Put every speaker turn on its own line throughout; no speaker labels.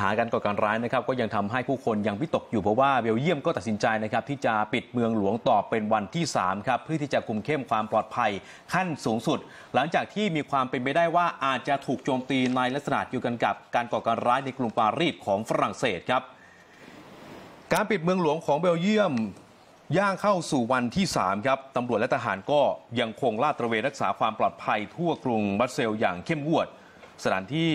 หาการก่อการร้ายนะครับก็ยังทำให้ผู้คนยังวิตกอยู่เพราะว่าเบลเยียมก็ตัดสินใจนะครับที่จะปิดเมืองหลวงต่อเป็นวันที่3ครับเพื่อที่จะคุมเข้มความปลอดภัยขั้นสูงสุด หลังจากที่มีความเป็นไปได้ว่าอาจจะถูกโจมตีในลักษณะเดียวกันกับการก่อการร้ายในกรุงปารีสของฝรั่งเศสครับ การปิดเมืองหลวงของเบลเยียมย่างเข้าสู่วันที่ 3 ครับตำรวจและทหารก็ยังคงลาดตระเวนรักษาความปลอดภัยทั่วกรุงบัสเซลอย่างเข้มงวด สถานที่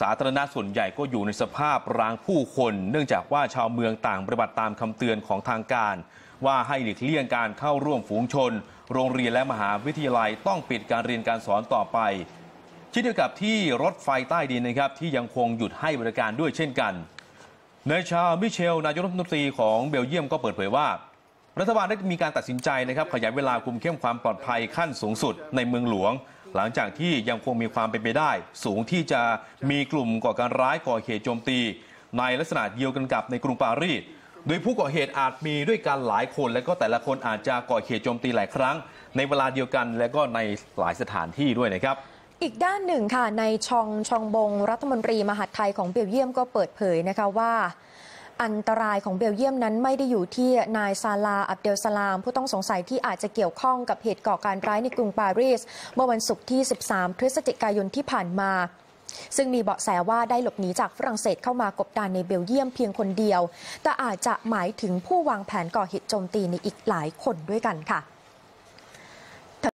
สาธารณะส่วนใหญ่ก็อยู่ในสภาพร้างผู้คน เนื่องจากว่าชาวเมืองต่างปฏิบัติตามคำเตือนของทางการ ว่าให้หลีกเลี่ยงการเข้าร่วมฝูงชน โรงเรียนและมหาวิทยาลัยต้องปิดการเรียนการสอนต่อไปเช่นเดียวกับที่รถไฟใต้ดินนะครับที่ยังคงหยุดให้บริการด้วยเช่นกันนายชาลมิเชลนายกรัฐมนตรีของเบลเยียมก็เปิดเผยว่ารัฐบาลได้มีการตัดสินใจนะครับขยายเวลาคุมเข้มความปลอดภัยขั้นสูงสุดในเมืองหลวง หลังจากที่ยังคงมีความเป็นไปได้ สูงที่จะมีกลุ่มก่อการร้ายก่อเหตุโจมตี ในลักษณะเดียวกันกับในกรุงปารีสโดยผู้ก่อเหตุอาจมีด้วยกันหลายคนและก็แต่ละคนอาจจะก่อเหตุโจมตีหลายครั้ง ในเวลาเดียวกันและก็ในหลายสถานที่ด้วยนะครับ
อีกด้านหนึ่งค่ะในชองชองบง รัฐมนตรีมหาดไทยของเบลเยียมก็เปิดเผยนะคะว่า อันตรายของเบลเยียมนั้นไม่ได้อยู่ที่นายซาลาอับเดลสลาม ผู้ต้องสงสัยที่อาจจะเกี่ยวข้องกับเหตุก่อการร้ายในกรุงปารีส เมื่อวันศุกร์ที่ 13 พฤศจิกายนที่ผ่านมาซึ่งมีเบาะแสว่าได้หลบหนีจากฝรั่งเศสเข้ามากบดานในเบลเยียมเพียงคนเดียว แต่อาจจะหมายถึงผู้วางแผนก่อเหตุโจมตีในอีกหลายคนด้วยกันค่ะ